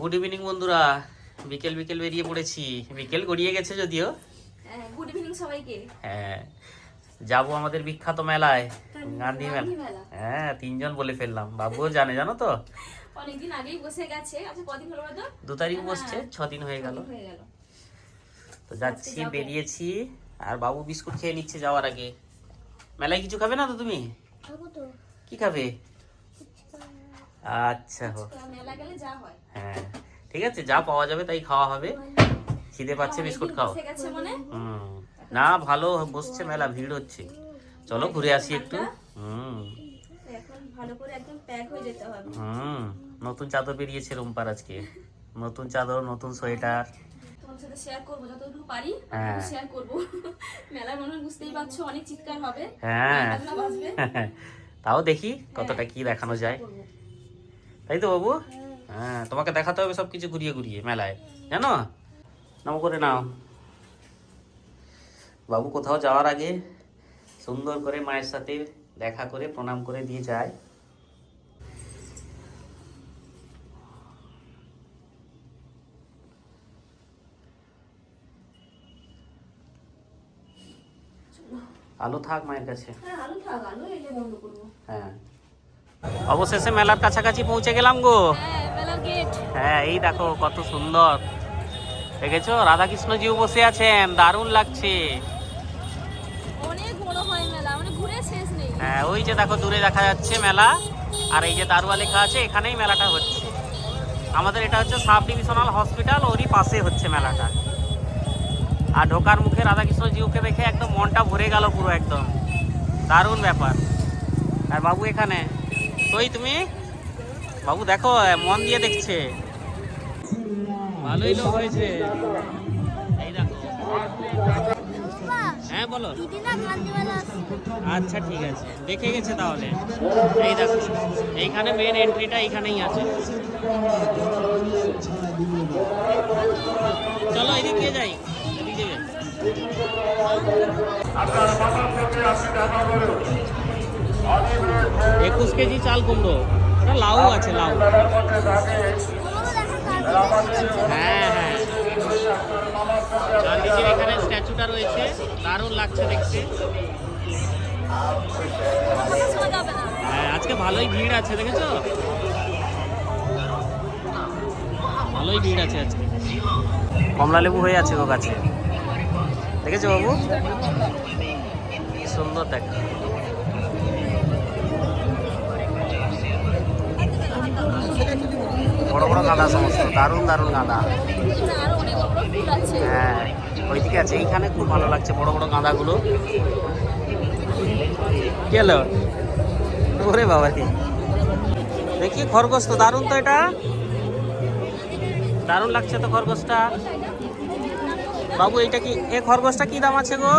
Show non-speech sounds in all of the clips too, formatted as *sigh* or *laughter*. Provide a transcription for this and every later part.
Good evening বন্ধুরা। বিকেল বিকেল বেরিয়ে পড়েছি। বিকেল গড়িয়ে গেছে যদিও। গুড ইভিনিং সবাইকে। হ্যাঁ যাব আমাদের বিখ্যাত মেলায় গান্ধী মেলা। হ্যাঁ তিনজন বলে ফেললাম। বাবুও জানে জানো তো? অনেকদিন আগেই বসে গেছে। আচ্ছা কদিন হলো তো? দু তারিখ বসছে ছ দিন হয়ে গেল। হয়ে গেল। তো যাচ্ছি বেরিয়েছি। আর বাবু বিস্কুট খেয়ে নিচ্ছে যাওয়ার আগে। মেলায় কিছু খাবে না তো তুমি? খাব তো। কি খাবে? আচ্ছা হো মেলা গেলে যা হয়। হ্যাঁ ঠিক আছে যা পাওয়া যাবে তাই খাওয়া হবে। খিদে পাচ্ছে বিস্কুট খাও। মনে? হুম না ভালো বসছে মেলা ভিড় হচ্ছে। চলো ঘুরে আসি একটু। হুম। হয়ে হুম নতুন চাদর বেরিয়েছে রুম্পার আজকে। নতুন চাদর নতুন সোয়েটার। সাথে শেয়ার করব যতটুকু পারি হ্যাঁ। শেয়ার করব। মেলার বুঝতেই পারছ অনেক চিৎকার হবে। হ্যাঁ। *laughs* তাও দেখি কতটা কি দেখানো যায়। তাই তো বাবু? হ্যাঁ তোমাকে দেখাতে হবে সব কিছু ঘুরিয়ে ঘুরিয়ে মেলায় জানো? নাম করে নাও। বাবু কোথাও যাওয়ার আগে সুন্দর করে মায়ের সাথে দেখা করে প্রণাম করে দিয়ে যায়। আলো থাক মায়ের কাছে। হ্যাঁ আলু থাক আলু এলে বন্ধ করব। হ্যাঁ। অবশেষে মেলার কাছাকাছি পৌঁছে গেলাম গো। হ্যাঁ হ্যাঁ এই দেখো কত সুন্দর। দেখেছ? রাধাকৃষ্ণজিও বসে আছেন দারুণ লাগছে। মানে হ্যাঁ ওই যে দেখো দূরে দেখা যাচ্ছে মেলা। আর এই যে দারুয়া লেখা আছে এখানেই মেলাটা হচ্ছে। আমাদের এটা হচ্ছে সাব ডিভিশনাল হসপিটাল ওরই পাশে হচ্ছে মেলাটা। আর ঢোকার মুখে রাধাকৃষ্ণ জিউকে দেখে একদম মনটা ভরে গেল পুরো একদম। দারুণ ব্যাপার। আর বাবু এখানে? তুই তুমি? বাবু দেখো, মন দিয়ে দেখছে। ভালোই লোক হয়েছে। এই দেখো। হ্যাঁ বলো। আচ্ছা ঠিক আছে। দেখে গেছে তাহলে। এই দেখো। এইখানে মেন এন্ট্রিটা এইখানেই আছে। চলো, এদিক যাই। এদিক দিয়ে একুশ কেজি চাল কুমড়ো। ওটা লাউ আছে, লাউ। হ্যাঁ হ্যাঁ। গান্ধীজির এখানে স্ট্যাচুটা রয়েছে। দারুণ লাগছে দেখতে। হ্যাঁ আজকে ভালোই ভিড় আছে, দেখেছ? ভালোই ভিড় আছে আজকে। কমলা লেবু হয়ে আছে ও গাছে। দেখেছ বাবু? সুন্দর দেখ। বড় বড় গাঁদা সমস্ত দারুণ দারুণ গাঁদা হ্যাঁ ওইদিকে আছে এইখানে খুব ভালো লাগছে বড় বড় গাঁদাগুলো গেল ওরে বাবা দি দেখি খরগোশ তো দারুণ তো এটা। দারুণ লাগছে তো খরগোশটা। বাবু এইটা কি এ খরগোশটা কি দাম আছে গো?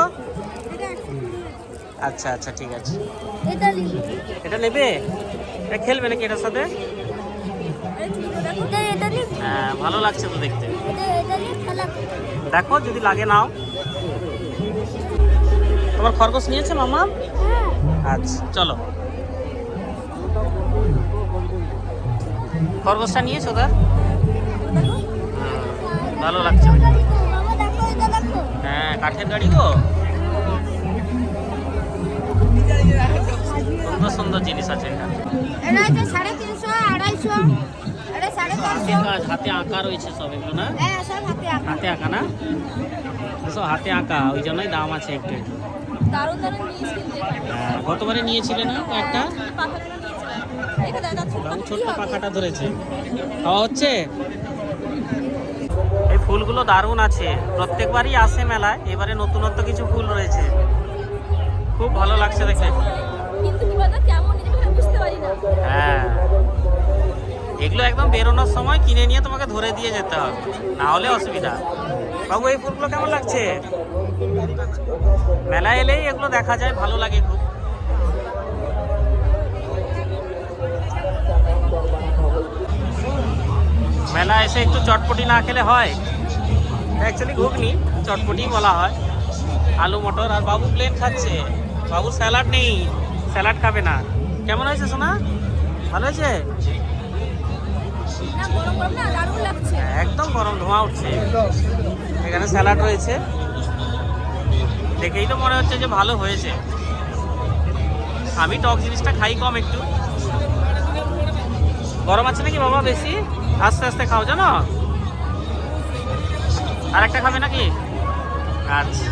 আচ্ছা আচ্ছা ঠিক আছে। এটা নেবে? এটা খেলবে নাকি এটার সাথে? হ্যাঁ ভালো লাগছে তো দেখতে। দেখো, যদি লাগে নাও। তোমার খরগোশ নিয়েছে মামা? আচ্ছা চলো। খরগোশটা নিয়েছো তার ভালো লাগছে। হ্যাঁ কাঠের গাড়ি গো সুন্দর সুন্দর জিনিস আছে এটা সাড়ে তিনশো আড়াইশো। হাতে হাতে আঁকা রয়েছে সব এগুলো না? হ্যাঁ হাতে আঁকা। না? সব হাতে আঁকা ওই জন্যই দাম আছে একটু একটু। এখানে হ্যাঁ, গতবারে নিয়েছিলে না দাদা ছোট্ট? পাখাটা ধরেছে। খাওয়া হচ্ছে? এই ফুলগুলো দারুণ আছে। প্রত্যেকবারই আসে মেলায় এবারে নতুনত্ব কিছু ফুল রয়েছে। খুব ভালো লাগছে দেখে কিন্তু কি হ্যাঁ। এগুলো একদম বেরোনোর সময় কিনে নিয়ে তোমাকে ধরে দিয়ে যেতে হবে। না হলে অসুবিধা। বাবু, এই ফুলগুলো কেমন লাগছে? মেলা এলেই এগুলো দেখা যায়, ভালো লাগে খুব। মেলা এসে একটু চটপটি না খেলে হয়। অ্যাকচুয়ালি ঘুগনি, চটপটি বলা হয়। আলু, মটর আর বাবু প্লেন খাচ্ছে। বাবু স্যালাড নেই স্যালাড খাবে না। কেমন হয়েছে সোনা? ভালো হয়েছে? লাগছে। একদম গরম ধোঁয়া উঠছে। এখানে স্যালাড রয়েছে। দেখেই তো মনে হচ্ছে যে ভালো হয়েছে। আমি টক জিনিসটা খাই কম একটু। গরম আছে নাকি বাবা বেশি? আস্তে আস্তে খাও জানো? আর একটা খাবে নাকি? আচ্ছা।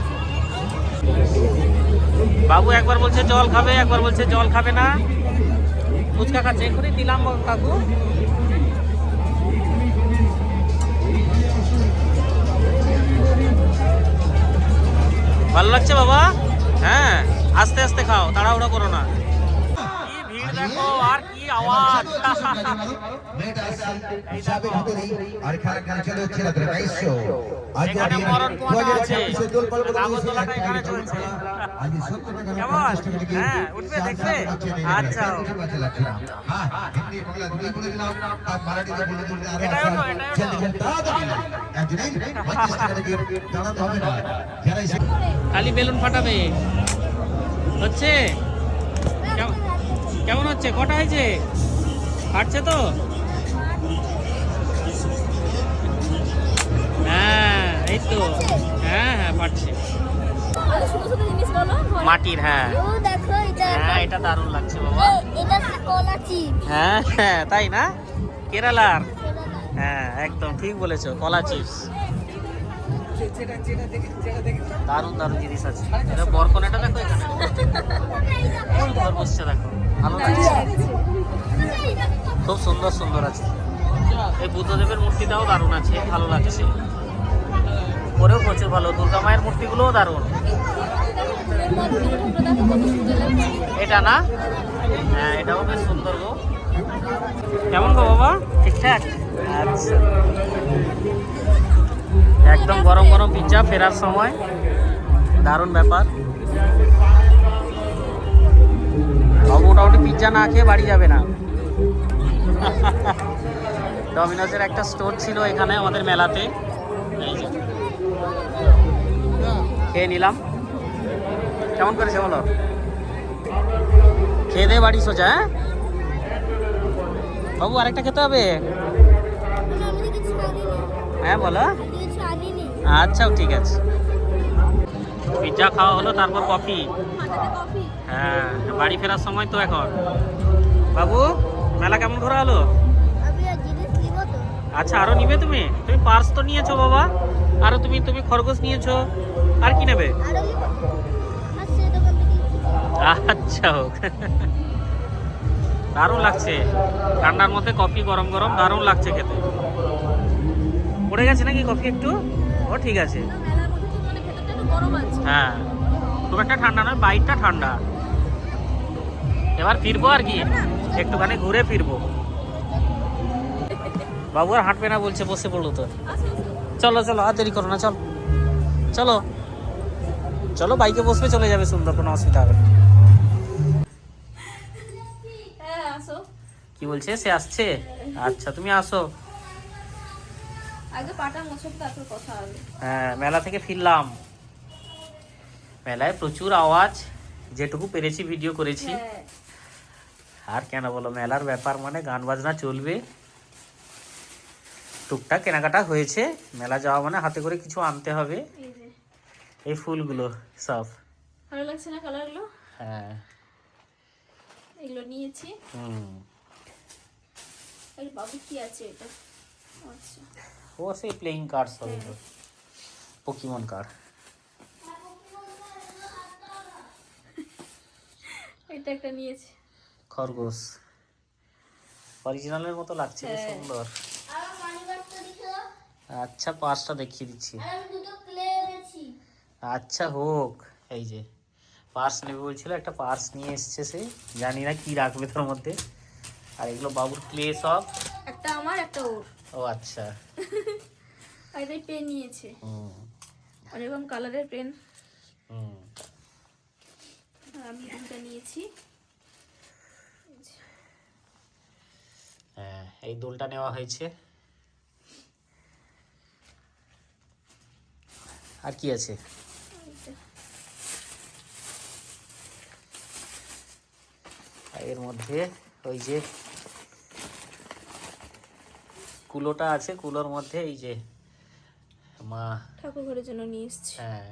বাবু একবার বলছে জল খাবে একবার বলছে জল খাবে না। ফুচকা খাচ্ছে। করে দিলাম কাকু। ভালো লাগছে বাবা? হ্যাঁ আস্তে আস্তে খাও, তাড়াহুড়ো করো না। কি ভিড় দেখো। আওয়াজ। এখানে মরণ পোয়াটা আছে। নাগরদোলাটা এখানে চলছে। কেমন? হ্যাঁ উঠবে দেখবে? আচ্ছা। খালি বেলুন ফাটাবে। হচ্ছে? কেমন- হচ্ছে? কটা হয়েছে? হাঁটছে তো? হ্যাঁ এই তো। হ্যাঁ হ্যাঁ ঘরে। মাটির হ্যাঁ। হ্যাঁ এটা দারুণ লাগছে হ্যাঁ হ্যাঁ তাই না? কেরালার। হ্যাঁ একদম ঠিক বলেছ, কলা চিপস। দারুণ দারুণ জিনিস আছে। এটা বরকনেটা দেখো এখানে। সুন্দর বসছে দেখো। ভালো লাগছে। খুব সুন্দর সুন্দর আছে। এই বুদ্ধদেবের মূর্তিটাও দারুণ আছে, ভালো লাগছে। পরেও প্রচুর ভালো। দুর্গা মায়ের মূর্তিগুলোও দারুণ। এটা না? হ্যাঁ এটাও বেশ সুন্দর গো। কেমন গো বাবা? ঠিকঠাক? আচ্ছা। একদম গরম গরম পিৎজা ফেরার সময়। দারুণ ব্যাপার। মোটামুটি পিৎজা না খেয়ে বাড়ি যাবে না। ডমিনোজের একটা স্টোর ছিল এখানে আমাদের মেলাতে। খেয়ে নিলাম। কেমন করেছে বলো? খেয়ে দে বাড়ি সোজা হ্যাঁ? বাবু আরেকটা খেতে হবে? হ্যাঁ বলো। আমি কিছু আনিনি আচ্ছা ঠিক আছে। পিৎজা খাওয়া হলো তারপর কফি। হ্যাঁ বাড়ি ফেরার সময় তো এখন। বাবু মেলা কেমন ঘোরা হলো? আচ্ছা আরও নিবে তুমি? তুমি পার্স তো নিয়েছো বাবা। আরও তুমি তুমি খরগোশ নিয়েছো। আর কি নেবে? আচ্ছা হোক। দারুণ লাগছে। ঠান্ডার মধ্যে কফি গরম গরম দারুণ লাগছে খেতে। পড়ে গেছে নাকি কফি একটু? ও ঠিক আছে। মানে আছে। হ্যাঁ। খুব একটা ঠান্ডা নয় বাইকটা ঠান্ডা। এবার ফিরবো আর কি একটুখানি ঘুরে ফিরবো। বাবু আর হাঁটবে না বলছে বসে পড়ল তো। চলো চলো আর দেরি করো না চল। চলো। চলো বাইকে বসবে চলে যাবে সুন্দর কোনো অসুবিধা হবে না। হ্যাঁ কি বলছে? সে আসছে? আচ্ছা তুমি আসো। আগে পাটা মোছো তারপর কথা হবে। হ্যাঁ মেলা থেকে ফিরলাম। মেলায় প্রচুর আওয়াজ যেটুকু পেরেছি ভিডিও করেছি। হ্যাঁ। আর কেন বলো মেলার ব্যাপার মানে গান বাজনা চলবে। টুকটাক কেনাকাটা হয়েছে মেলা যাওয়া মানে হাতে করে কিছু আনতে হবে। এই ফুলগুলো সব। ভালো লাগছে না কালারগুলো? হ্যাঁ। এগুলো নিয়েছি। হুম। এই বাবু কি আছে এটা? ও সেই প্লেইং কার্ড সব পোকিমন কার্ড এটা একটা নিয়েছি। খরগোশ। অরিজিনালের মতো লাগছে বেশ হ্যাঁ। সুন্দর। আচ্ছা পাঁচটা দেখিয়ে দিচ্ছি। আচ্ছা হোক এই যে পার্স নেবে বলছিল একটা পার্স নিয়ে এসছে সে। জানি না কি রাখবে তার মধ্যে। আর এগুলো বাবুর ক্লে সব। একটা আমার একটা ওর। ও আচ্ছা। *laughs* আর এটাই পেন নিয়েছে। হুম। অনেকরকম কালারের পেন হুম। আমি দুটা নিয়েছি। হ্যাঁ এই দোলটা নেওয়া হয়েছে। আর কি আছে? এর মধ্যে ওই যে কুলোটা আছে কুলোর মধ্যে এই যে মা ঠাকুর ঘরের জন্য নিয়ে এসছি। হ্যাঁ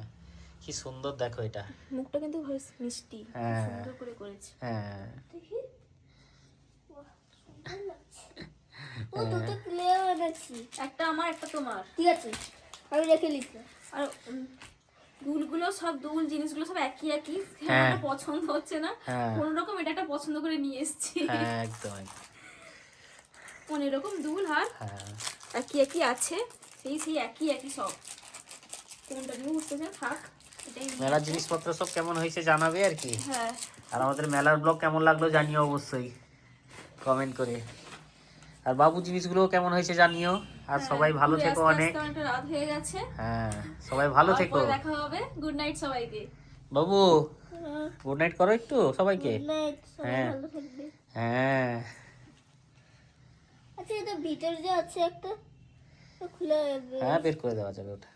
কি সুন্দর দেখো এটা। মুখটা কিন্তু বেশ মিষ্টি হ্যাঁ। সুন্দর করে করেছে। হ্যাঁ। *laughs* ও দুটো এনেছি। একটা আমার একটা তোমার। ঠিক আছে আমি রেখে নিচ্ছি আর দুলগুলো সব দুল জিনিসগুলো সব একই একই। হ্যাঁ। পছন্দ হচ্ছে না। হ্যাঁ। কোন রকম এটা একটা পছন্দ করে নিয়ে এসেছি। হ্যাঁ একদম। একদম অনেক রকম দুল আর হ্যাঁ। একই একই আছে। সেই সেই একই একই সব। কোনটা নিয়ে বুঝতেছেন থাক মেলার জিনিসপত্র সব কেমন হয়েছে জানাবে আর কি? হ্যাঁ। আর আমাদের মেলার ব্লগ কেমন লাগল জানিও অবশ্যই। কমেন্ট করে। আর বাবু জিনিসগুলো কেমন হয়েছে জানিও। আর সবাই ভালো থেকো অনেক। রাত হয়ে গেছে। হ্যাঁ সবাই ভালো থেকো। দেখা হবে। গুড নাইট সবাইকে। বাবু গুড নাইট করো একটু সবাইকে। হ্যাঁ। হ্যাঁ। আচ্ছা এটা ভিতরে যে আছে একটা। খুলে হ্যাঁ বের করে দেওয়া যাবে ওটা।